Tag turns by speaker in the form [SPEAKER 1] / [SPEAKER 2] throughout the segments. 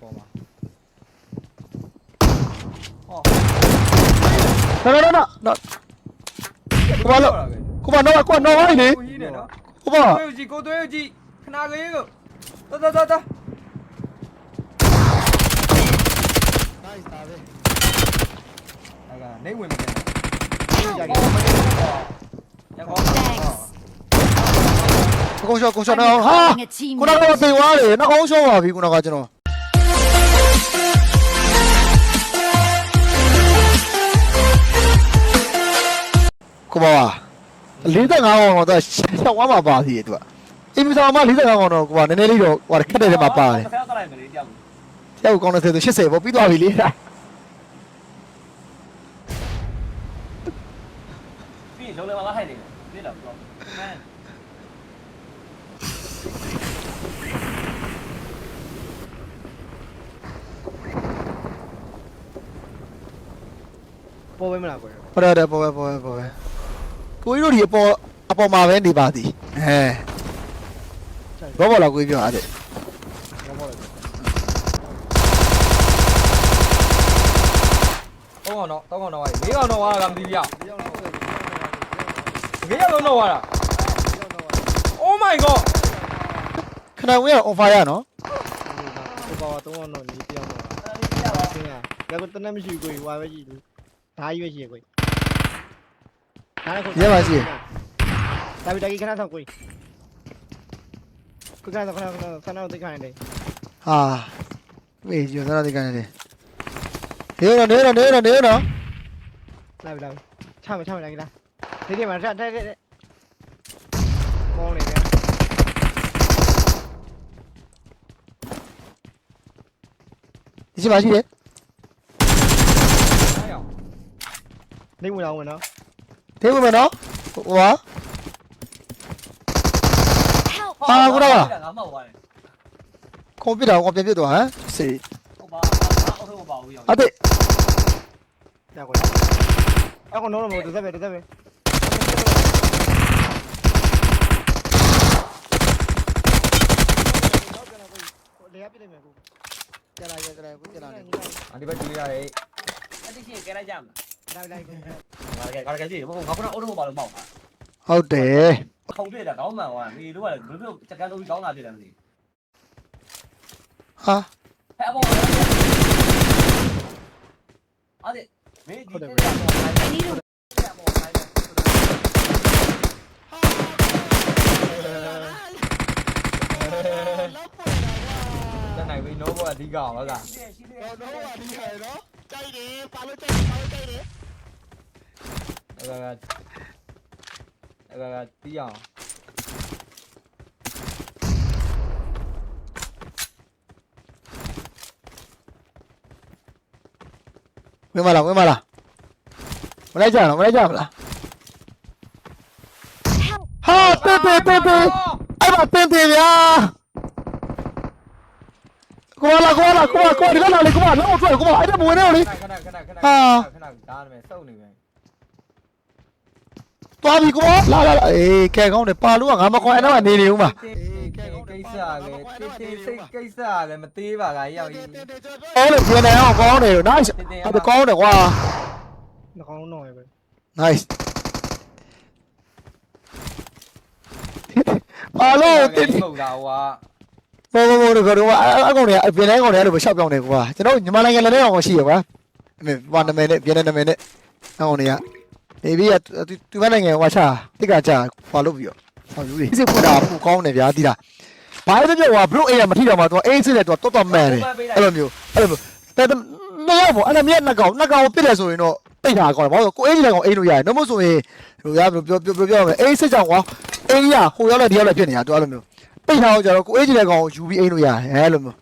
[SPEAKER 1] ပေါ်မှာဟော
[SPEAKER 2] နော်နော်နော်နော်ကိုပါလို့ကိုပါနော်ကိုနော်ဝိုင်းနေ
[SPEAKER 1] ကိုကြီးနေနော်
[SPEAKER 2] ကိုပါ
[SPEAKER 1] ကိုသွေးကြည့်ကိုသွေးကြည့်ခဏလေးကိုတော်တော်တော်တော်
[SPEAKER 3] nice ဒါပဲ
[SPEAKER 1] အဲ့ကနေဝင်မယ်
[SPEAKER 3] ကြာ
[SPEAKER 1] ဟော
[SPEAKER 3] ကြီး
[SPEAKER 1] မနေဘူးရကော
[SPEAKER 2] ကုန်းရှော့ကုန်းရှော့နော်ဟာခုနကတော့သေသွားတယ်နော်အောင်ရှော့ပါပြီခုနကကျွန်တော် ကိုပါ45အောင်တော့ရှောက်သွားမှာပါသေးတယ်သူကအင်မီဆောင်မှာ45အောင်တော့ကိုပါနည်းနည်းလေးတော့ဟိုခက်တဲ့ထဲမှာပါတယ်
[SPEAKER 4] ခဏခဏလိုက်မယ်လေတယောက်
[SPEAKER 2] တယောက်ကောင်းတဲ့ဆို80ပေါ့ပြီးသွားပြီလေ
[SPEAKER 4] ပြီးလုံးလုံးမထိုင်နေတယ်ပြီးတော့ပြောမန်
[SPEAKER 3] ပေါ်ပဲမလားကွယ်
[SPEAKER 2] ဟုတ်တယ်တယ်ပေါ်ပဲပေါ်ပဲပေါ်ပဲ ကိုကြီးတို့ဒီအပေါ်အပေါ်မှာပဲနေပါသည်အဲဘောဘောလာကိုကြီးပြောအဲ့ဒါ
[SPEAKER 3] ဘောပေါ်လိုက်
[SPEAKER 1] သုံးအောင်တော့သုံးအောင်တော့လေးအောင်တော့ဝါတာကမသိပြ
[SPEAKER 3] ဒီရောက်တော့ဟုတ်တယ်
[SPEAKER 1] တကယ်ရလုံးတော့ဝါတာ Oh my god
[SPEAKER 2] ခဏဝင်ရ on fire နော်
[SPEAKER 3] ဒီပါတော့တော့တော့ဒီတယောက်တော့
[SPEAKER 4] အဲ့ဒါလေးပြရပါ
[SPEAKER 3] ဆင်းရဒါကတနက်မရှိကိုဟွာပဲကြည့်လူဓာကြီးပဲရှိရကို ဒါလည်းခုဒါပြီတကြီးခဏဆောင်ကိုကိုခဏဆောင်ခဏခဏဆန္ဒသိခိုင်းတယ်
[SPEAKER 2] ဟာမေးကြစရတဲ့ကနေတယ်နေရနေရနေရနေရနော်
[SPEAKER 3] လာပြီလာပြီချမချမလာကြီးလားဒီဒီမှာတက်တက်တက်မောင်းနေတယ်
[SPEAKER 2] ဒီချိန်မှာရှိတယ်
[SPEAKER 1] အဲ့ရော
[SPEAKER 3] နေဝင်အောင်ဝင်နော်
[SPEAKER 2] သေးဝင်မယ်နော်ဟိုဟာ
[SPEAKER 4] ငါမှောက်သွားတယ်
[SPEAKER 2] ကွန်ပျူတာကွန်ပြန်ပြစ်သွားဟမ်စေ
[SPEAKER 4] ဟုတ်ပါအောက်ထုတ်ပါဘူးရော
[SPEAKER 2] အတဲ့
[SPEAKER 3] ရကွာအခုတော့မဟုတ်တက်ပဲတက်ပဲလေရပြလိုက်မယ်ကို
[SPEAKER 2] ကြလာကြလာကိုကြလာနေ
[SPEAKER 1] အဒီဘက်ကြည့်ရတယ်
[SPEAKER 4] အဲ့ဒီချင်းကဲလိုက်ကြမ
[SPEAKER 3] လာလိုက် ကို
[SPEAKER 4] လားငါကငါကကြည့်ဘောငါကအောက်ထုတ်ပါလို့မောက်တာ
[SPEAKER 2] ဟုတ်တယ်
[SPEAKER 4] ခုံပြတာကောင်းမှန်သွားပြီတို့ကဘယ်လိုချက်ကန်းလို့ကောင်းတာဖြစ်တယ်မသိ
[SPEAKER 2] ဟာ
[SPEAKER 4] ဟဲ့အပေါ်အဲ့ဒီမင်းဒီတက်တာပေါ်ခိုင်းတယ်တက်ပေါ်ခိုင်းတယ်
[SPEAKER 1] တနိုင်ပြီ no ဘောအဓိကအောင်ဟုတ်လား
[SPEAKER 4] ရှိတယ်ရှိတယ်
[SPEAKER 3] တော့တော့ပါဒီရနော်ကြိုက်တယ်ပါလို့ကြိုက်တယ်ပါလို့ကြိုက်တယ်
[SPEAKER 1] အဲ့ဒါကအဲ့ဒါကတီးအောင်
[SPEAKER 2] ဝင်မလားဝင်မလားမလိုက်ကြတော့မလိုက်ကြမလားဟာတေးတေးတေးတေးအဲ့မှာတင်းတင်းဗျာကိုလာကိုလာကိုကိုဒီကလာလေကိုလောက်ထွက်ကိုအဲ့ဒါမဝင်တော့လေ
[SPEAKER 1] ခဏခဏခဏခဏ
[SPEAKER 2] ဟာ
[SPEAKER 1] ခဏဒါနဲ့စုပ်နေပဲ
[SPEAKER 2] သွားပြီကိုလာလာအေးကဲကောင်းတယ်ပါလို့ကငါမကွာအဲ့တော့နေနေဦးမှာ
[SPEAKER 1] ကိစ္စလည်းတင်းတင်းစိတ်ကိစ္စလည်းမသေးပါကရောက်ကြီး
[SPEAKER 2] အဲ့လိုပြင်နေအောင်ကောင်းတယ် nice အဲ့ဒါကောင်းတယ်ကွာ
[SPEAKER 3] နှကောင်းတော့ပဲ
[SPEAKER 2] nice ပါလို့တင်း
[SPEAKER 1] ပုတ်တာဟွာ
[SPEAKER 2] ဘောဘောဘောတို့ကတော့အကောင်တွေအပြင်တိုင်းကောင်တွေအဲ့လိုပဲရှောက်ပြောင်းနေကွာကျွန်တော်ညီမနိုင်ငံလည်းအောင်ရှိရကွာအမေဘာနာမည်နဲ့ပြင်တဲ့နာမည်နဲ့အကောင်တွေက နေပြီးသူမနိုင်ငံဟွာချတိကကြခွာလို့ပြီးတော့ဆောင်းယူတွေစစ်ဖွတာပူကောင်းတယ်ဗျာတိလားဘာလို့ပြောဟွာဘလို့အေးရမထိတော့မှသူအေးစစ်တယ်သူတော့တော့မှန်တယ်အဲ့လိုမျိုးအဲ့လိုမျိုးတဲ့မရဘူးအဲ့ဒါမြက်နှစ်ကောင်နှစ်ကောင်ပြစ်တယ်ဆိုရင်တော့တိတ်တာကောင်းတယ်ဘာလို့ကိုအေးကြီးကောင်အေးလို့ရတယ်တော့မဆိုရင်ဟိုရပြောပြောပြောပြောမယ်အေးစစ်ကြောင်ကွာအေးရဟိုရောက်လိုက်ဒီရောက်လိုက်ဖြစ်နေတာသူအဲ့လိုမျိုးပိတ်ထားအောင်ကြတော့ကိုအေးကြီးတဲ့ကောင်ကိုယူပြီးအိမ်လို့ရတယ်အဲလိုမျိုး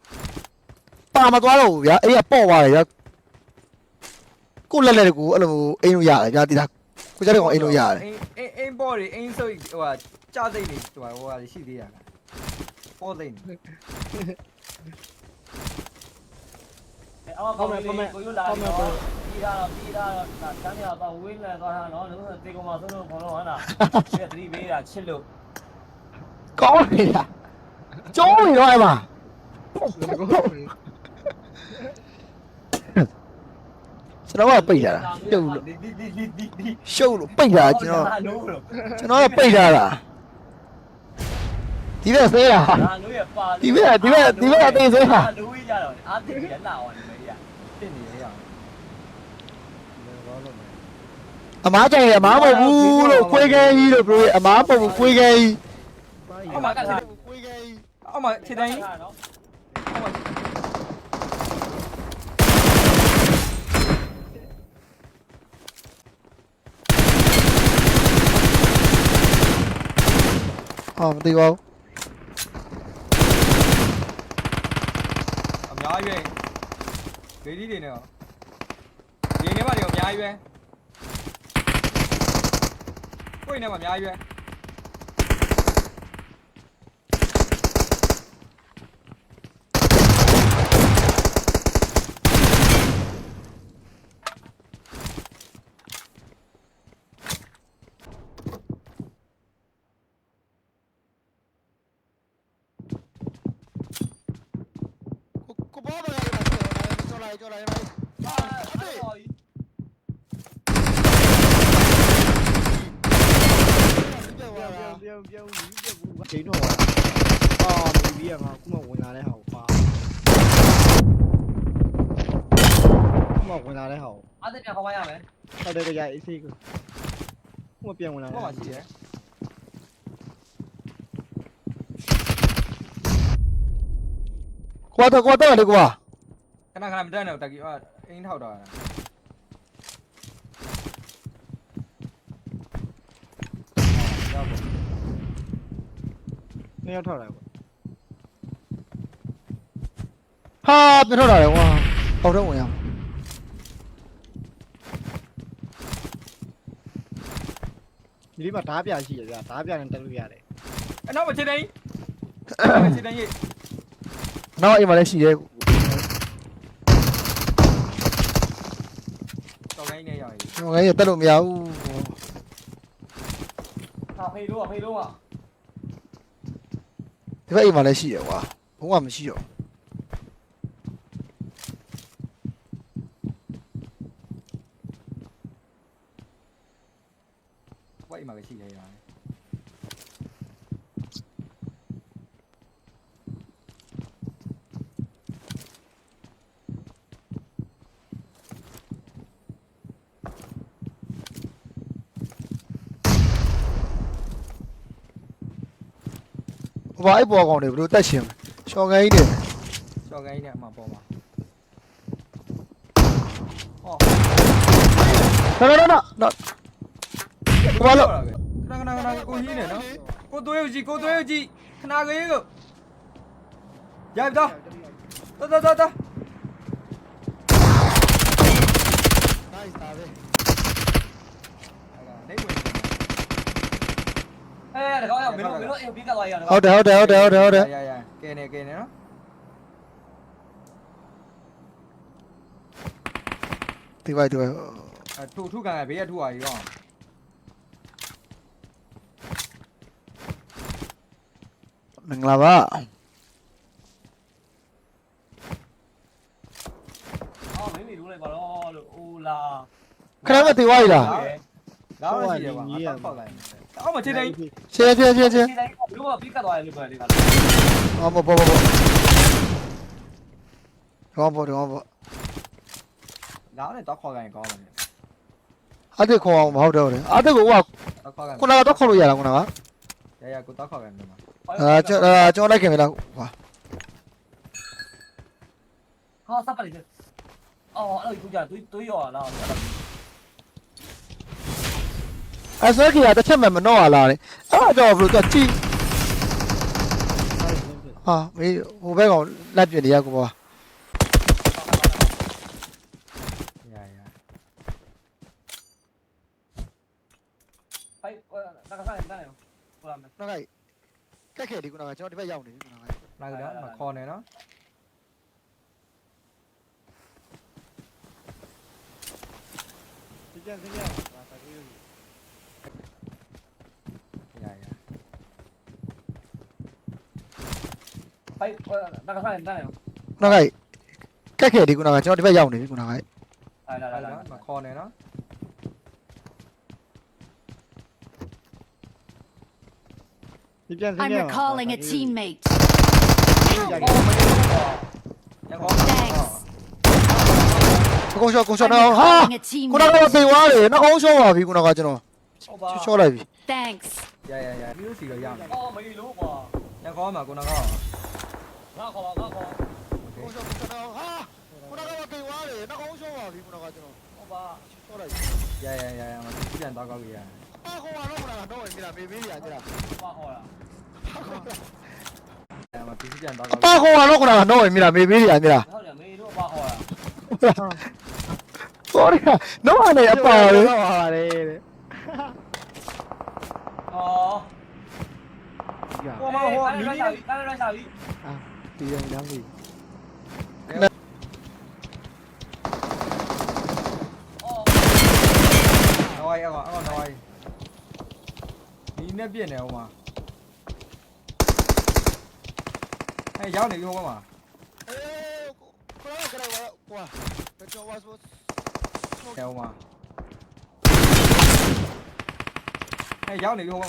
[SPEAKER 2] ပါမသွားတော့ဘူးဗျာအေးကပေါ့သွားတယ်ဗျာကိုလက်လက်ကိုအဲ့လိုအိမ်လို့ရတယ်ဗျာတိလား ကိုကြတဲ့ကောင်အိမ်လို့ရတယ်
[SPEAKER 1] အင်းအင်းအင်းဘော်တွေအင်းဆိုဟိုဟာကြာစိတ်တွေဟိုဟိုဟာရှိသေးရလားပေါ်သိနေ
[SPEAKER 4] အော်ကောင်းတယ်ကိုယူလာတော့ပြီးတာပြီးတာတန်းရတော့ဝင်းလဲသွားတာနော်လို့တေကောင်မဆုံးတော့ခေါ်တော့ဟလားဒီသတိပေးတာချစ်လို့
[SPEAKER 2] ကောင်းနေတာကျုံးနေတော့အဲ့မှာ ကျွန်တော်ကပိတ်လာတာပြုတ်လို့
[SPEAKER 4] ဒီဒီဒီဒီဒီ
[SPEAKER 2] ရှုပ်လို့ပိတ်လာတာကျွန်တော်
[SPEAKER 4] နိုးလို့
[SPEAKER 2] ကျွန်တော်ကပိတ်လာတာဒီဘက်ဆဲတာ
[SPEAKER 4] ဒါနိုးရပါ
[SPEAKER 2] ဒီဘက်ဒီဘက်ဒီဘက်အသေးသေးဟာ
[SPEAKER 4] နိုးရကြတော့အာတိရလာအောင်နေရ
[SPEAKER 1] ဖြစ်နေရအောင်
[SPEAKER 2] အမားကြိုင်ရအမားမဟုတ်ဘူးလို့ခွေးခဲကြီးလို့ပြောရအမားမဟုတ်ဘူးခွေးခဲကြီး
[SPEAKER 4] အောက်မှာကတ်ထား
[SPEAKER 2] ခွေးခဲကြီး
[SPEAKER 1] အောက်မှာခြေတန်းကြီး
[SPEAKER 4] နော်
[SPEAKER 1] အောက်မှာ
[SPEAKER 2] အော်မသိပါဘူး
[SPEAKER 1] အများကြီးပဲဂေးကြီးတွေနဲ့ရောဒီနေ့မှတွေရောအများကြီးပဲကိုယ်နဲ့မှအများကြီးပဲ
[SPEAKER 2] ကျော်လာကျော်လာကျော်လာ
[SPEAKER 4] အာ
[SPEAKER 3] ပြောင်းပြောင်းပြောင်းပြောင်းပြောင်းဘူးချိန်တော့အာမီဘီကငါခုမှဝင်လာတဲ့ဟာကိုပါခုမှဝင်လာတဲ့ဟာကို
[SPEAKER 4] အာတိပြန်ခေါ်ပါရမယ်
[SPEAKER 3] ဟုတ်တယ်ကြာအေးဆေးကိုခုမှပြန်ဝင်လာ
[SPEAKER 1] ဟော
[SPEAKER 3] တဲ့
[SPEAKER 1] မှာရှိတယ်
[SPEAKER 2] ကွာတော့ကွာတော့လေကွာ
[SPEAKER 1] ခဏခဏမတက်နဲ့တက်ကီအင်းထောက်တော့ရောက်ပါ
[SPEAKER 3] နှစ်ယောက်ထောက်လာကွာ
[SPEAKER 2] ဟာပြထောက်လာတယ်ကွာဟောက်တော့ဝင်ရ
[SPEAKER 3] ဒီလေးမှာဓားပြရှိရဗျာဓားပြနဲ့တက်လို့ရတယ်
[SPEAKER 1] အနောက်မှာခြေတန်းကြီးခြေတန်းကြီး
[SPEAKER 2] နောက်အိမ်မှာလည်းရှိတယ်
[SPEAKER 1] တော်ကို င်းနဲ့ရောက်ရင်
[SPEAKER 2] ကျွန်တော်လည်းတက်လို့မရဘူး
[SPEAKER 4] ဟာဖေးလို့ဖေးလို့
[SPEAKER 2] ဒီဘက်အိမ်မှာလည်းရှိတယ်ကွာဘုံကမရှိတော့
[SPEAKER 1] ဝိုက်မှာပဲရှိတယ်ရတယ်
[SPEAKER 2] ဘာအိပ်ပေါ်ကောင်တွေဘယ်လိုတက်ရှင်ရှောင်းကိုင်းနေ
[SPEAKER 1] တော်ကိုင်းနဲ့အမှပေါ်မှာဟော
[SPEAKER 2] နော်နော်နော်နော်ဘာလို့
[SPEAKER 1] ခဏခဏခဏကိုကြီးနေနော်ကိုသွေးကိုကြည့်ကိုသွေးကိုကြည့်ခဏလေးကိုရိုက်တော့တော်တော်တော်တော်
[SPEAKER 2] နိုင်တာပဲ
[SPEAKER 1] နေဝင်
[SPEAKER 4] အဲဒါကောင်းရမင်းတို့မင်းတို့အေးပြီးကသွားရအောင်
[SPEAKER 2] ဟုတ်တယ်ဟုတ်တယ်ဟုတ်တယ်ဟုတ်တယ်ဟုတ်တယ်
[SPEAKER 1] ရရကဲနေကဲနေနော်
[SPEAKER 2] ဒီဘက်ဒီဘက်
[SPEAKER 1] အထူထူကန်ကဘေးကထူပါရော
[SPEAKER 2] မင်္ဂလာပါ
[SPEAKER 4] အော်မင်းနေလို့လိုက်ပါတော့လို့အိုလာ
[SPEAKER 2] ခဏမသေးဝါးလား
[SPEAKER 1] လာတော့ရှိတယ်ကွာအဖောက်လိုက် အောက်မှာခြေတိုင်း
[SPEAKER 2] ရှင်းရှင်းရှင်းရှင်း
[SPEAKER 4] ဒီတိုင်းဘလို့ပြီးကသွားရလို့ပဲဒီက
[SPEAKER 2] အော်ဘောဘောဘောဘောဘောဘောဘော
[SPEAKER 1] လာနဲ့တော့ခေါ်ကန်ကောင်းတယ်
[SPEAKER 2] အတက်ခေါ်အောင်မဟုတ်တော့တယ်အတက်ကိုဟိုက
[SPEAKER 1] တော့ခေါ်ကန်
[SPEAKER 2] ခုနကတော့ခေါ်လို့ရတာခုနက
[SPEAKER 1] ရရကိုတော့ခေါ်ကန်တယ်မှာ
[SPEAKER 2] အာကျွန်တော်ကျွန်တော်လိုက်ခင်မလားဟာ
[SPEAKER 4] ဟာစပ်ပါလိမ့်အော်အဲ့လိုကြတွေးတွေးရောလား
[SPEAKER 2] အစကရတစ်ချက်မှမနှော့ရလားလေအဲ့တော့ဘယ်လိုတော့ကြည့်ဟာမေးဟိုဘက်ကောင်လက်ပြနေရကောပါ
[SPEAKER 1] ရရ
[SPEAKER 4] ဖိုက်ဒါကစားနေတယ်ဟုတ်လား
[SPEAKER 2] နောက်ကကက်ခဲဒီခုနကကျွန်တော်ဒီဘက်ရောက်နေပြီခုနက
[SPEAKER 1] လာကြတော့မခေါ်နေနော်
[SPEAKER 3] ဒီကြက်စင်းရတာတာကို
[SPEAKER 1] ရရ
[SPEAKER 4] ဖိုက်ဒါကစားနေတယ်
[SPEAKER 2] နောက်ကတက်ခဲ့ဒီခုနကကျွန်တော်ဒီဘက်ရောက်နေပြီခုနက
[SPEAKER 4] အဲ့လာလာ
[SPEAKER 1] အဲ့
[SPEAKER 4] လာ
[SPEAKER 1] နော်မခေါ်နဲ့နော်
[SPEAKER 3] ဒီပြန်စင်း
[SPEAKER 5] I'm
[SPEAKER 3] ပြန်
[SPEAKER 5] recalling a teammate.
[SPEAKER 1] ရန်ကော
[SPEAKER 5] Thanks.
[SPEAKER 2] အကုန်ရှော့အကုန်ရှော့
[SPEAKER 5] I'm
[SPEAKER 2] တော့ဟာ
[SPEAKER 5] recalling a
[SPEAKER 2] ခုနက
[SPEAKER 5] teammate.
[SPEAKER 2] ပေသွားတယ်နောက်အောင်ရှော့ပါပြီခုနကကျွန်တော်
[SPEAKER 4] ဟုတ်ပါ
[SPEAKER 2] ရှော့လိုက်ပြီ
[SPEAKER 5] Thanks.
[SPEAKER 1] ရရရဒီလိုစီတော့ရမယ်
[SPEAKER 4] အော်မလီလို့ကွာ
[SPEAKER 1] ရန်ကောမှာကိုနာကော
[SPEAKER 4] ငါခေါ်ပါငါခေါ်
[SPEAKER 2] ကုန်ရှော့ကုန်ရှော့တော့ဟာခုနကပေသွားတယ်နောက်အောင်ရှော့ပါပြီခုနကကျွန်တော်
[SPEAKER 4] ဟုတ်ပါ
[SPEAKER 2] ရှော့လိုက်ပြီ
[SPEAKER 1] ရရရရမစီပြန်တော့ကောက်ရရ
[SPEAKER 2] အာခေါ်ပါတော့ခုနကတော့ဝင်ပြီလားမေးမေးရကြလား
[SPEAKER 4] ပါခေါ်လာ
[SPEAKER 1] ရမစီပြန်တော့
[SPEAKER 2] အ
[SPEAKER 1] ကောက်
[SPEAKER 2] ပါခေါ်ပါတော့ခုနကတော့ဝင်ပြီလားမေးမေးရကြလား
[SPEAKER 4] ဟုတ်တယ်မေတို့ပါခေါ်လာ
[SPEAKER 2] ဟောရတော့အနေအပါလေ
[SPEAKER 3] ပါပါတယ်တဲ့
[SPEAKER 4] အော်
[SPEAKER 3] ဒီက
[SPEAKER 4] ဟိုမဟိုမီနီနဲ့ကားရိုက်စာပြီ
[SPEAKER 3] ဒီရင်တမ်းပြီ
[SPEAKER 4] အော်
[SPEAKER 1] နော်ရအောင်အောင်နော်ဒီနဲ့ပြည့်နေအောင်ပါအဲရောက်နေပြီဟိုမှာ
[SPEAKER 2] အေးခုနကကတော့ကွာကျွန်တော်ဝါဆို
[SPEAKER 1] နေအောင်ပါအဲရောက်နေပြီဟို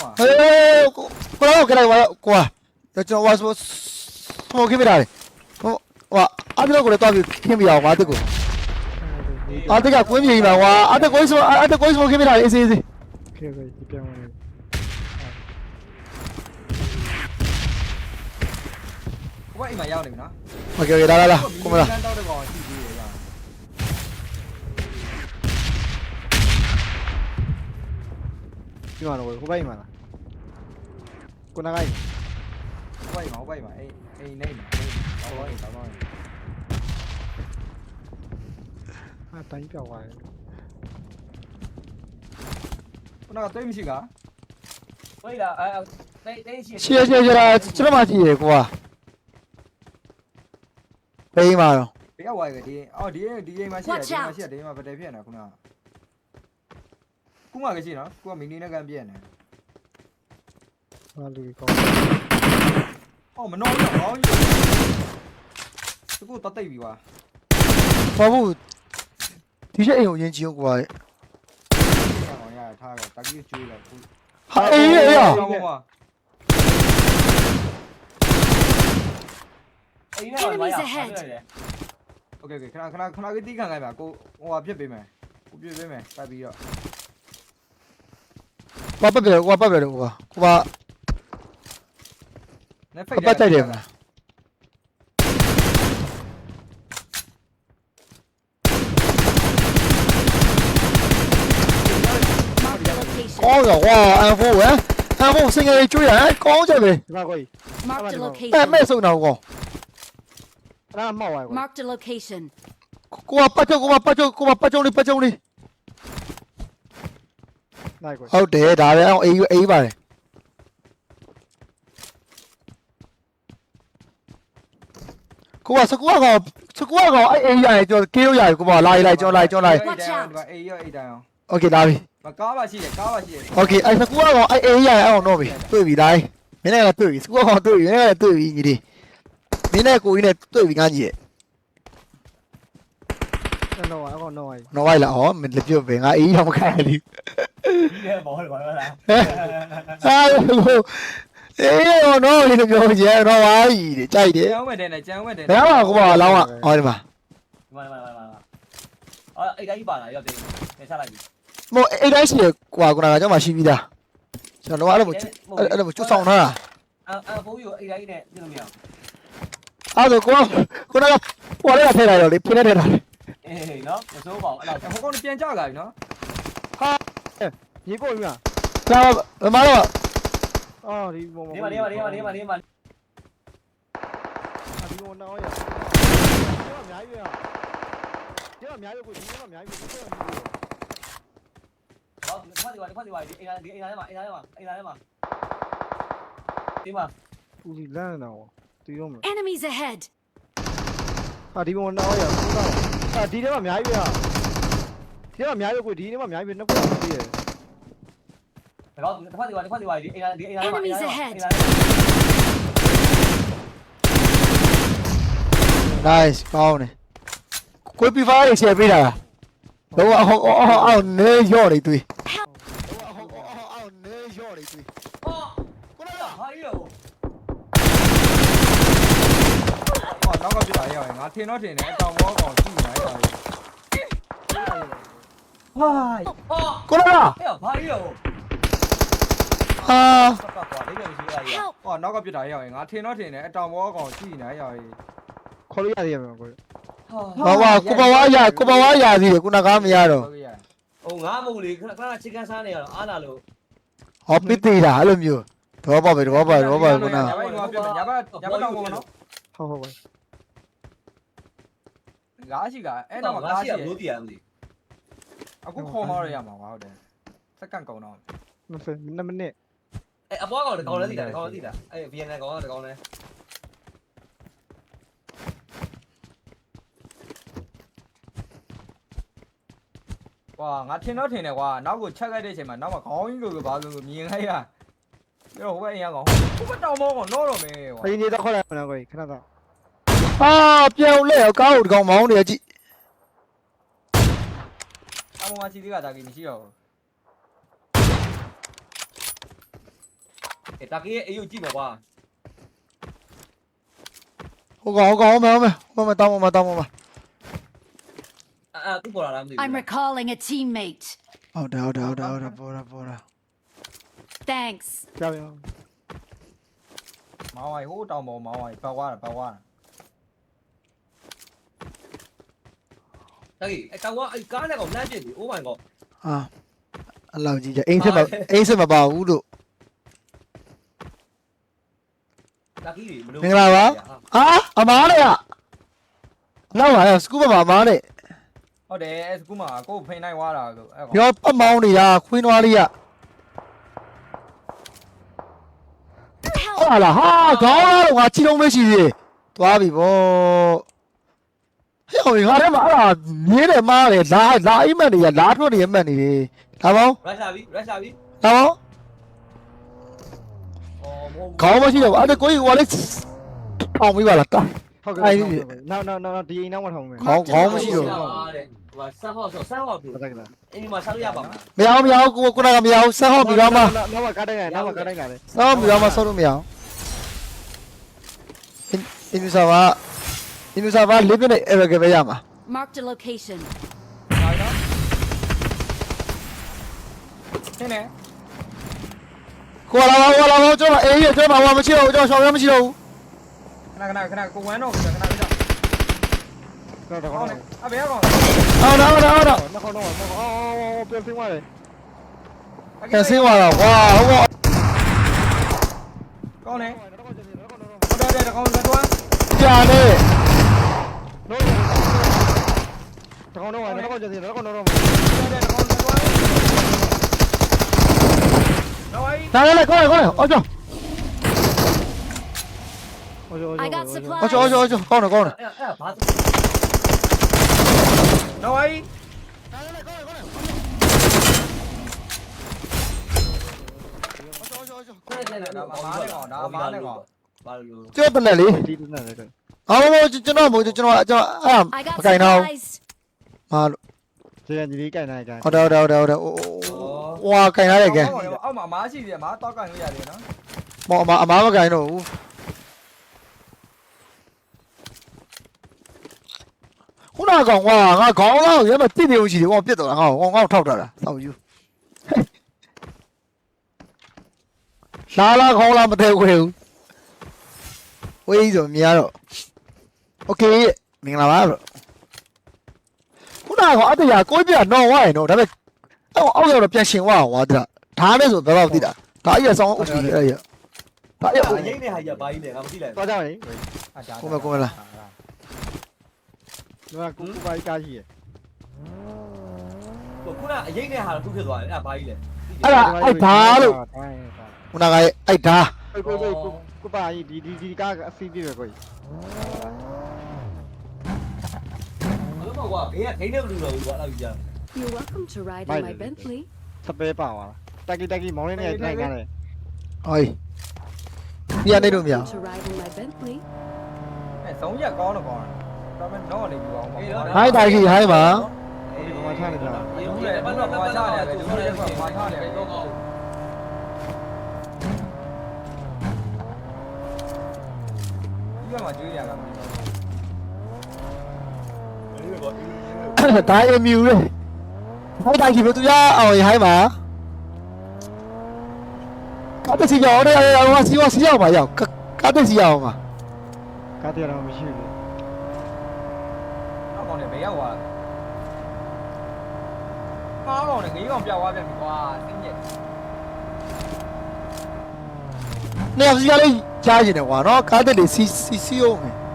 [SPEAKER 1] မှာ
[SPEAKER 2] ဟေးခုနကကတော့ကွာကျွန်တော်ဝါဆိုဟိုကိပြတာလေဟိုဟာအပြည့်ကိုလည်းတော့ခင်းပြအောင်ငါတက်ကိုအတက်ကကွင်းပြေးပါကွာအတက်ကိုဆိုအတက်ကိုဆိုခင်းပြတာလေအေးစေးစေး
[SPEAKER 3] ခေခေဒီပြန်ဝင်
[SPEAKER 1] ဟိုဘက်အိမ်မှာရောက်နေပြီနော်
[SPEAKER 2] โอเคโอเคလာလာလာကိုမလာ
[SPEAKER 1] ကန်တော့တဲ့ကောင်ရှိသေးတယ်ရ
[SPEAKER 3] ဒီမှာတော့ဟိုဘက်မှာလားကိုနာကိုင်း
[SPEAKER 1] ဟိုဘက်မှာဟိုဘက်မှာအိ မ်အိမ်နေမှာဟိုဘက်တော့တော့
[SPEAKER 3] အတိုင်းပြောက်သွားတယ်
[SPEAKER 1] ခုနကတွေးမရှိက
[SPEAKER 4] ဝေးလာအဲတိတ်တိတ်ရှိ
[SPEAKER 2] ရှေ့ရှေ့ရှေ့လာကျွန်တော်မှကြည့်ရကွာပေးမှာတော့
[SPEAKER 1] ဘေးကဝိုင်ကဒီအော်ဒီဒီအိမ်မှာရှိတယ်ဒီမှာရှိတယ်ဒီမှာဗတယ်ဖြစ်နေခု နကခုမှကရှိနော်ခုကမီနီနဲ့ကန်ပြည့်နေ
[SPEAKER 3] ဟာလူကောင်း
[SPEAKER 1] အော်မနှောတော့ကောင်းကြီးသူကတော့တိတ်ပြီကွာ
[SPEAKER 2] ဘာဘူးဒီချက်အိမ်ကိုယဉ်ကြည့်အောင်ကွာ
[SPEAKER 1] ရအောင်ရထားတော့တကြီးကျွေးတော့ခု
[SPEAKER 2] ဟာအေးအေးအေး
[SPEAKER 1] အော်ကွာ
[SPEAKER 4] အိမ်နဲ့ပါရရတယ်
[SPEAKER 1] โอเคโอเคခဏခဏခဏလေးတီးခံခိုင်းပါကိုဟိုဟာပြစ်ပေးမယ်ကိုပြစ်ပေးမယ်ပတ်ပြီးတော့
[SPEAKER 2] ဘာပတ်ပြလဲကွာပတ်ပြတယ်ကွာကွာ
[SPEAKER 1] နဲ့ဖိတ်
[SPEAKER 2] ပတ်တိုက်တယ်မလား
[SPEAKER 5] Mark the location.
[SPEAKER 2] ကောင်းရောကွာအန်ဖိုးဟ မ်အန်ဖိုးစင်ငယ်ကျွေးရကောင်းချက်ပဲ
[SPEAKER 3] ဒီမှာကိုကြီး
[SPEAKER 5] Mark the
[SPEAKER 2] အဲ့မဲ့
[SPEAKER 5] location.
[SPEAKER 2] ဆုံးတော့ကော
[SPEAKER 3] အဲ့ဒါမှောက်သွားကို
[SPEAKER 5] Mark the location.
[SPEAKER 2] ကိုကပတ်ချုပ်ကိုကပတ်ချုပ်ကိုကပတ်ချုပ်လေးပတ်ချုပ်လေး
[SPEAKER 3] နိုင် ကို
[SPEAKER 2] ဟုတ်တယ်ဒါပဲအောင်အေးအေးပါတယ်ကိုကစကူကောင်စကူကောင်အဲ့အေးရတယ်ကျွန်တော်ကေးလို့ရတယ်ကိုကလာလိုက်ကျွန်တော်လိုက်ကျွန်တော်လိုက်
[SPEAKER 5] Watch out
[SPEAKER 1] ဒီမှာအေးရောအေးတိုင်းအောင်
[SPEAKER 2] โอเคလာပြီ
[SPEAKER 1] မကားပါရှိတယ်ကားပါရှိတယ်
[SPEAKER 2] โอเคအဲ့စကူကောင်အဲ့အေးရတယ်အောင်တော့ပြီတွေ့ပြီတိုင်းမင်းလည်းတွေ့ပြီစကူကောင်တွေ့ပြီမင်းလည်းတွေ့ပြီညီလေးမင်းနဲ့ကိုကြီးနဲ့တွေ့ပြီငါကြီးရဲ့
[SPEAKER 3] အဲ့တော့အဲ့ကောင်တော့ဟို
[SPEAKER 2] နော်ဝိုက်လာဩမင်းလက်ပြုတ်ပဲငါအေးရောက်မခိုင်းရသည်
[SPEAKER 4] ဒီလေဘောလေဘာလဲလား
[SPEAKER 2] ဟာလို့ အေးရောနော်ဒီလိုပြောကြရတော့ဝါကြီးတဲ့ကြိုက်တယ်
[SPEAKER 1] ကျန်းဝက်တယ်နဲ့ကျန်းဝက်တယ်
[SPEAKER 2] ဘယ်မှာကိုပါလောင်းอ่ะဟောဒီမှာ
[SPEAKER 4] ဒီမှာဒီမှာဒီမှာအော်အိတ်တိုင်းပါလာရောက်တယ်နေချလိုက်ပြီ
[SPEAKER 2] မို့အဲ့တိုင်းရှိရကွာခုနကကျွန်တော်မရှိပြီးသားကျွန်တော်အဲ့လိုအဲ့လိုကျွတ်ဆောင်ထားတာ
[SPEAKER 4] အအဖိုးယူအိတ်တိုင်းနဲ့ပြင်လို့မရဘူး
[SPEAKER 2] အဲ့ဒါကိုခုနကပေါ်ရထည့်လိုက်တော့လေပြင်းနေတယ်
[SPEAKER 4] အေးနော်မစိုးပါဘူးအဲ့တော့
[SPEAKER 1] ဟိုကောင်ပြန်ကြကြပြီနော်
[SPEAKER 3] ညီကိုကြီးမှာ
[SPEAKER 2] ဒါမမတော့
[SPEAKER 3] အော်ဒီဘုံ
[SPEAKER 4] ဒီမှာဒီမှာဒီမှာဒီမှာဒီမှာ
[SPEAKER 3] ဒီဘုံတော့ရဒီမှာအများကြီးရဒီမှာအများကြီးကိုဒီမှာအများကြီးကိုဒီမှာ
[SPEAKER 4] ဟောဖတ်ဒီပါဖတ်ဒီပါဒီအိမ်ဒီအိမ်ထဲမှာအိမ်ထဲမှာအိမ်ထဲမှာဒီမှာ
[SPEAKER 3] ဦးစီလမ်းတော့တီးတော့မလား
[SPEAKER 5] Enemies ahead.
[SPEAKER 3] ဟာဒီဘုံတော့ရဟာဒီထဲမှာအများကြီးရဒီမှာအများကြီးကိုဒီထဲမှာအများကြီးနှစ်ခုတ ည်းရ
[SPEAKER 4] ဒါတော့ဖတ်ဒီပါဖတ်ဒီပါဒီအိမ်ဒီအိမ်ထဲမှာအိမ်ထဲမှာ
[SPEAKER 2] nice ကောင်းတယ်ကိုပီဖားရေးချယ်ပေးတာတော့အော်အော်အော်နေရော့နေတွေ့အော်အော်အော်နေရော့နေတွေ့
[SPEAKER 4] ဟောကိုလာဟာကြီးရော
[SPEAKER 1] ဟောနောက်ကပြတာရောက်ရင်ငါထင်တော့ထင်တယ်အတောင်ဘောကောင်ကြည့်နေရတာ
[SPEAKER 4] ဟာ
[SPEAKER 3] ဟာ
[SPEAKER 4] ဟော
[SPEAKER 2] ကိုလာ
[SPEAKER 4] ဟဲ့ဘာကြီးရော
[SPEAKER 2] ဟာ
[SPEAKER 4] ပတ်ပတ်ကွာလေးပဲမရှိရကြီး
[SPEAKER 5] Help!
[SPEAKER 1] ဟောနောက်ကပြတာရောက်ရင်ငါထင်တော့ထင်တယ်အတောင်ဘောကောင်ကြည့်နေရရင်
[SPEAKER 3] ခေါ်လို့ရတယ်မှာကို
[SPEAKER 2] ဘာဘာကိုဘဝရကိုဘဝရသေးတယ်ခုနကမရတော့
[SPEAKER 4] ဟိုငါမဟုတ်လေခဏခဏချစ်ကန်စားနေရတော့အားလာလို့
[SPEAKER 2] ဟောပစ်သေးတာအဲ့လိုမျိုးတော့ပါပဲတော့ပါတော့ပါခုန
[SPEAKER 1] ညဘက်ငါပြတယ်ညဘက်ညဘက်တောင်ဘောနော်
[SPEAKER 3] ဟုတ်ဟုတ်ပါ
[SPEAKER 1] ငါရှိကအဲ့
[SPEAKER 4] အဲ့
[SPEAKER 1] တော့
[SPEAKER 4] တော့
[SPEAKER 1] ငါ
[SPEAKER 4] ငါ
[SPEAKER 1] ရှိ
[SPEAKER 4] ရှိ
[SPEAKER 1] ရ
[SPEAKER 4] ရလို့တရားမသိ
[SPEAKER 1] အခုခေါ်မရရမှာပါဟုတ်တယ်စက္ကန့်ကုန်တော့
[SPEAKER 3] 20မိနစ်
[SPEAKER 4] အဲ့အပွားကောင်တကောင်လည်းသိတာတကောင်လည်းသိတာအဲ့ VN ကောင်ကတကောင်လည်း
[SPEAKER 1] ကွာငါထင်တော့ထင်တယ်ကွာနောက်ကိုချက်လိုက်တဲ့အချိန်မှာနောက်မှာခေါင်းကြီးကိုဘာလို့မြင်လိုက်ရပြောဟိုဘက်အရင်ကောင်ဟိုဘက်တောင်ဘောကောင်တော့တော့မယ်ကွာ
[SPEAKER 3] ခင်းနေတော့ခေါ်လိုက်မှာကိုခဏတော့
[SPEAKER 2] ဟာပြောင်းလဲကောင်းတကောင်မောင်းနေကြည့်
[SPEAKER 1] အမောင်မချီသေးကဒါကြီးမရှိတော့ဘူး
[SPEAKER 4] အဲ့တာကီရဲ့အေးကိုကြည့်ပါကွာ
[SPEAKER 2] ဟိုကောင်ဟိုကောင်မောင်းမေဟိုမတောင်းမတောင်းမ
[SPEAKER 4] အဲ့အဲ့သူ့ပေါ်လာလားမသိဘူး
[SPEAKER 5] I'm recalling a teammate.
[SPEAKER 2] ဟုတ်တယ်ဟုတ်တယ်ဟုတ်တယ်ဟုတ်တယ်ပေါ်တာပေါ်တာ
[SPEAKER 5] Thanks.
[SPEAKER 3] ကြောက်ရော
[SPEAKER 1] မောင်ဝိုင်ဟိုတောင်ဘောမောင်ဝိုင်ပတ်သွားတာပတ်သွားတာ
[SPEAKER 4] တာကီအဲ့ကောင်ကအဲ့ကားနဲ့ကောင်လှမ်းပြစ်ပြီ Oh my god
[SPEAKER 2] ဟာအလောက်ကြီးကြအိမ်စစ်မအိမ်စစ်မပါဘူးလို့
[SPEAKER 4] တာကီမလို့
[SPEAKER 2] အာအမားလေကလောက်ပါစကူးပါမှာအမားလေ
[SPEAKER 1] ဟုတ်တယ်အဲစကူးမှာကိုယ်ဖိန်နိုင်သွားတာလို့အဲ့ကောင်
[SPEAKER 2] ပြောပတ်မောင်းနေတာခွင်းသွားလေးက
[SPEAKER 5] Help!
[SPEAKER 2] ဟုတ်လားဟာခေါင်းလားတော့ငါချီလုံးမရှိသေးသွားပြီဗောဟဲ့ဟိုငါထဲမှာအဲ့ဒါမြင်းတယ်မားတယ်လာလာအိမ်မက်နေရလာထွက်နေရမှတ်နေတယ်ဒါပေါင်း
[SPEAKER 4] ရုရှားပြီရုရှားပြီ
[SPEAKER 2] ဒါပေါင်း
[SPEAKER 4] အော်မဟုတ်
[SPEAKER 2] ခေါင်းမရှိတော့ဘူးအဲ့ဒါကိုကြီးဟိုလေးအောင်ပြီပါလားတာ
[SPEAKER 3] ဟုတ်ကဲ့နောက်နောက်နောက်ဒီအိမ်နောက်မှာထောင်မယ်
[SPEAKER 2] ခေါင်းခေါင်းမရှိတော့
[SPEAKER 4] တဲ့ဟိုဆန်းဟောက်ဆိုဆန်းဟောက်ပြီ
[SPEAKER 3] ဟုတ်ကဲ့လား
[SPEAKER 4] အင်းဒီမှာစားလို့ရပါမှာ
[SPEAKER 2] မရအောင်မရအောင်ကိုကကမရအောင်ဆက်ဟောက်ပြီးတော့မှ
[SPEAKER 3] နောက်မှာကားတိုင်းလာနောက်မှာကားတိုင်းလာတယ်
[SPEAKER 2] ဆက်ဟောက်ပြီးတော့မှဆောက်လို့မရအောင်အင်းမြူစာပါအင်းမြူစာပါလေးပြည့်နဲ့အဲ့ဒါကပဲရမှာ
[SPEAKER 5] Marked a location.
[SPEAKER 1] ဒါနော်ရှင်းနေ
[SPEAKER 2] ကိုလာပါကိုလာပါကျွန်တော်အေးရကျွန်တော်ဘာမှမရှိတော့ဘူးကျွန်တော်ရှောင်းရမရှိတော့ဘူး
[SPEAKER 1] ခဏခဏခဏကိုဝမ်းတော့ခဏခဏခဏ
[SPEAKER 3] တော့တော့
[SPEAKER 1] ကော
[SPEAKER 3] ကော
[SPEAKER 1] င်း
[SPEAKER 3] င်း
[SPEAKER 1] နေ
[SPEAKER 3] တယ်
[SPEAKER 1] အဘေကောင်
[SPEAKER 2] ဟုတ်တော့ဟုတ်တော့ဟုတ်တော့
[SPEAKER 3] နောက်ခေါင်းတော့နော က်ခေါင်းအော်ပြန်ဆင်းသွားတယ်
[SPEAKER 2] ကဆင်းသွားတော့ဝါဟုတ်ကော
[SPEAKER 1] ကောင်းနေ
[SPEAKER 3] နောက်ခေါင်းကျတယ်နောက်ခေါင်းတော့
[SPEAKER 1] ဟုတ်တယ်တကောင်ကတော့
[SPEAKER 2] ကြာနေ
[SPEAKER 3] နော်တကောင်တော့နောက်ခေါင်းကျတယ်နောက်ခေါင်းတော့
[SPEAKER 1] ဟုတ်တယ်တ ကောင်ကတော့နော်ဝိုင်း
[SPEAKER 2] နားလိုက်ကောင်းကောင်းအော်ကျော်
[SPEAKER 5] I got
[SPEAKER 2] အော်
[SPEAKER 5] supplies.
[SPEAKER 2] ကျော်အော်ကျော်အော်ကျော်ကောင်းတယ်ကောင်းတယ်
[SPEAKER 4] အဲ့အဲ့ဘာ
[SPEAKER 1] နော်ဝိုင်း
[SPEAKER 4] နဲ့နဲ့နဲ့ဘာလို့
[SPEAKER 2] ကျော်တလက်လေး
[SPEAKER 3] ဒီနေ့လည်း
[SPEAKER 2] အော်မကျွန်တော်မကျွန်တော်ကျွန်တော်အဲ့
[SPEAKER 5] I got
[SPEAKER 2] မကင်တော့
[SPEAKER 5] supplies.
[SPEAKER 2] မာလို့
[SPEAKER 3] ဒီကဒီလေးကြိုင်နိုင်ကြ
[SPEAKER 2] ဟုတ်တယ်ဟု တ်တယ်ဟုတ်တယ်ဟွာကင်ရတယ်ကဲ
[SPEAKER 1] အောက်မှာအမားရှိတယ်အမားတောက်ကန်လို့ရတယ်နော်
[SPEAKER 2] မောအမအမားမကင်တော့ဘူးခုနကောင်ကွာငါခေါင်းသားကိုရမတိနေဦးရှိတယ်ကွာပြစ်တော့ငါ့ကိုငါ့ကိုထောက်ထားတာစောက်ယူလာလာခေါင်းလာမထဲခွေဘူးဝေးဆိုမြင်ရတော့โอเคမင်္ဂလာပါဘရောခုနကအတရာကိုပြနော်ဝိုင်းနော်ဒါပေမဲ့ အောက်အောက်ရောက်တော့ပြန်ရှင်ဝါဝါဒဓာတ်နဲ့ဆိုဘယ်တော့သိတာဒါအဲ့ရဆောင်းအုပ်ကြီးအဲ့ရဒါအဲ့
[SPEAKER 4] အရင်နဲ့ဟာကြီးဘာကြီးလဲငါမသိလိုက်
[SPEAKER 3] သွားကြမယ်
[SPEAKER 1] ကိုမကိုမလား
[SPEAKER 3] တော့ကူကူပါကားရှိရ
[SPEAKER 4] ဘူးခုနအရင်နဲ့ဟာခုဖြစ်သွားတယ်အဲ့ဘာကြီးလဲ
[SPEAKER 2] အဲ့ဒါအဲ့ဓာတ်လို့ခုနကအဲ့ဓာတ်
[SPEAKER 3] ကိုကိုကိုကိုပါဒီဒီဒီကားအစီးပြပဲကို
[SPEAKER 4] ဘယ်လိုမှကွာဘေးကဒိန်းနဲ့မလူတော့ဘူးကွာအဲ့လိုကြီး
[SPEAKER 5] You're welcome to ride
[SPEAKER 3] Bye,
[SPEAKER 5] in my
[SPEAKER 3] Lily.
[SPEAKER 5] Bentley.
[SPEAKER 3] စပယ်ပါသွားတက်ကီတက်ကီမောင်းနေနေနိုင်ကြတယ်
[SPEAKER 2] ဟိုပြနေလို့မရ
[SPEAKER 5] Welcome to ride in my Bentley.
[SPEAKER 1] အဲသုံးရက်ကောင်းတော့ကောင်းတယ်ဒါမဲ့တော့နေပြီပါအောင်ပါ
[SPEAKER 2] ဟိုင်းတိုက်ကြီးဟိုင်းပါ
[SPEAKER 3] ဒီမှာချနေကြတာ
[SPEAKER 1] ဘူးလေဘယ်တော့မှာချရတယ်သူတို့ကမှာချရတယ်တော့ကောဒီကမှာကျွေးရတာမသိဘူး
[SPEAKER 2] ဒါအမြူလေဟိုင်းတိုက်ကြီးဘယ်သူရအောင်ဟိုင်းပါကားတက်စီရောက်တယ်ဟိုစီဝစီရောက်ပါရောက်ကားတက်စီရောက်ပါ
[SPEAKER 3] ကားတရားတော့မရှိဘူး
[SPEAKER 1] နောက်ကောင်လည်းဘယ်ရောက်သွားလဲကားကောင်လည်းငေးကောင်ပြောက်သွားပြန်ပြီကွာသိညက်
[SPEAKER 2] နေရာစီကလေးကြားနေတယ်ကွာနော်ကားတက်တွေစီစီစီအောင်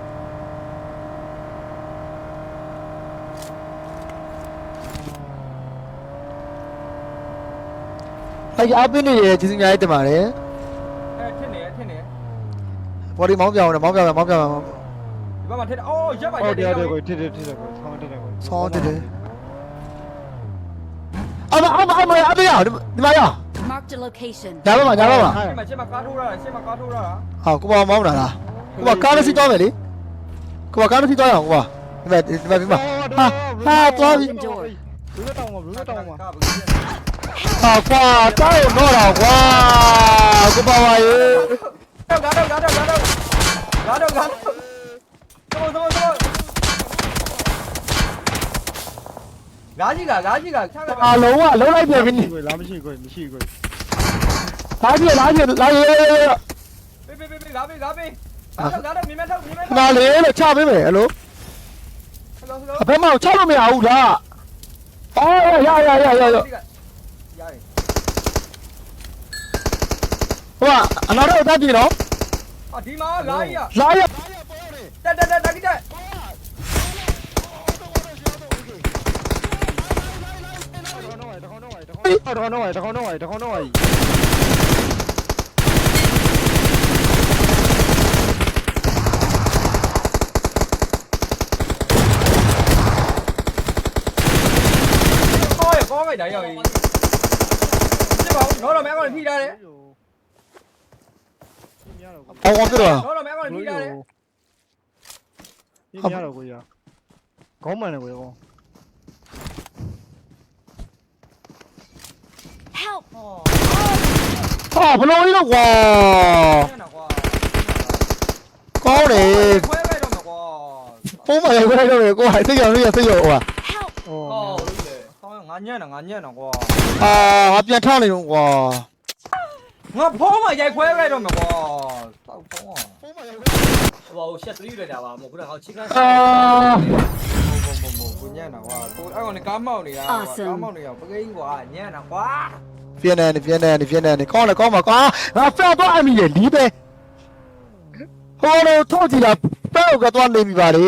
[SPEAKER 2] အဲ့ဒီအပင်းနေရဲ့ကျေးဇူးများတင်ပါတယ်
[SPEAKER 1] အဲထစ်နေထစ်နေ
[SPEAKER 2] ဘော်ဒီမောင်းပြောင်းတယ်မောင်းပြောင်းတယ်မောင်းပြောင်းတယ်
[SPEAKER 1] ဒီဘက်မှာထစ်အော်ရက်ပါ
[SPEAKER 3] ဟု
[SPEAKER 1] ရက်
[SPEAKER 3] တ်တယ်တယ်ကိုထစ်တယ်ထစ်တယ်ကိုဆောင်းတယ်ကို
[SPEAKER 2] ဆောင်းတယ်တယ်အမအမအမအပေးရဒီမှာရ
[SPEAKER 5] Marked a location.
[SPEAKER 2] ညာဘက်မှာညာဘက်မှာ
[SPEAKER 1] ရှင်းမှာရှင်းမှာကားထိုးရတာရှင်းမှာကားထိုးရတာ
[SPEAKER 2] ဟာကိုပါမောင်းတာလားကိုပါကားလေးစီးသွားမယ်လေကိုပါကားလေးစီးသွားရအောင်ကိုပါဒီမဲ့ဒီမဲ့ဒီမှာဟာဟာသွားပြီ
[SPEAKER 3] ဘူးလို့တောင်းပါဘူးလို့တောင်းပါ
[SPEAKER 1] ကားဘူး
[SPEAKER 2] ဟာကွာတားရတော့တော့ကွာကိုပါပါရေ
[SPEAKER 1] တော့ကားတော့ကားတော့ကားတော့ကားတော့ကားတော့သောသောသောဂါကြီးကဂါကြီးကချက်က
[SPEAKER 2] အာလုံးဝလုံးလိုက်ပြန်ပြီ
[SPEAKER 3] ကိုလာမရှိကိုမရှိကို
[SPEAKER 2] လာပြီလာပြီလာရေ
[SPEAKER 1] ပေးပေးပေးဂါပေးဂါပေးကားတော့ကားတော့မြင်မထောက်မြင်မ
[SPEAKER 2] ခ
[SPEAKER 1] ထောက်
[SPEAKER 2] ဏလေးလို့ချပေးမယ်အဲ့လို
[SPEAKER 1] ဟလိုဟလို
[SPEAKER 2] အဖေမောင်ချလို့မရဘူးလားအော်ရရရရရ
[SPEAKER 1] ရတယ်
[SPEAKER 2] ဟိုကအနာတော့တက်ပြီနော်
[SPEAKER 1] အာဒီမှာဂါကြီးက
[SPEAKER 2] လာရ
[SPEAKER 1] တက်တက်တက်တက်တက်
[SPEAKER 3] တခေါင်းတော့တခေါင်းတော့တခေါင်းတော့တခေါင်းတော့
[SPEAKER 1] ကောရကောလိုက်တာရောက်ကြီးစစ်ပါဦးတော့တော့မဲကောင်ထိထားတယ်
[SPEAKER 2] အောင်အောင်ပြတော့
[SPEAKER 1] တော့တော့မဲကောင်ထိထားတယ်
[SPEAKER 3] ဒီရတော့ကိုရခေါင်းမှန်တယ်ကိုရော
[SPEAKER 5] Help!
[SPEAKER 2] ဟာဘလို့ကြီးတော့ကွာ
[SPEAKER 1] ညနာကွာ
[SPEAKER 2] ကောင်းတယ်
[SPEAKER 1] ခွဲပဲတော့မှာကွာ
[SPEAKER 2] ပုံမှန်ရိုက်ခွဲတော့လေကိုဟာစိတ်ရောင်လေးစိတ်ရောဟိုဟာ
[SPEAKER 5] Help!
[SPEAKER 3] ဟော
[SPEAKER 1] ဟောလို့လေဟောငါညံ့တာငါညံ့တာကွာ
[SPEAKER 2] အာငါပြန်ထနေတော့ကွာ
[SPEAKER 1] ငါဖုံးမရိုက်ခွဲပဲတော့မှာကွာတောက်ဖုံးอ่ะ
[SPEAKER 4] ဟိုဘာရှက်3လိုက်တာပါမဟုတ်ခုနကချင်းကန်း
[SPEAKER 2] အာ
[SPEAKER 1] ဘုံဘုံဘုံကိုညံ့တာကွာကိုအဲ့ကောင်ကားမောက်နေတာကားမောက်နေတာပကိန်းကွာညံ့တာကွာ
[SPEAKER 2] ပြင်းနေနေပြင်းနေနေပြင်းနေနေကောင်းလေကောင်းပါကွာငါဖက်တော့အမိလေလီးပဲဟိုလိုထောက်ကြည့်တာပဲကတော့နေမိပါလေ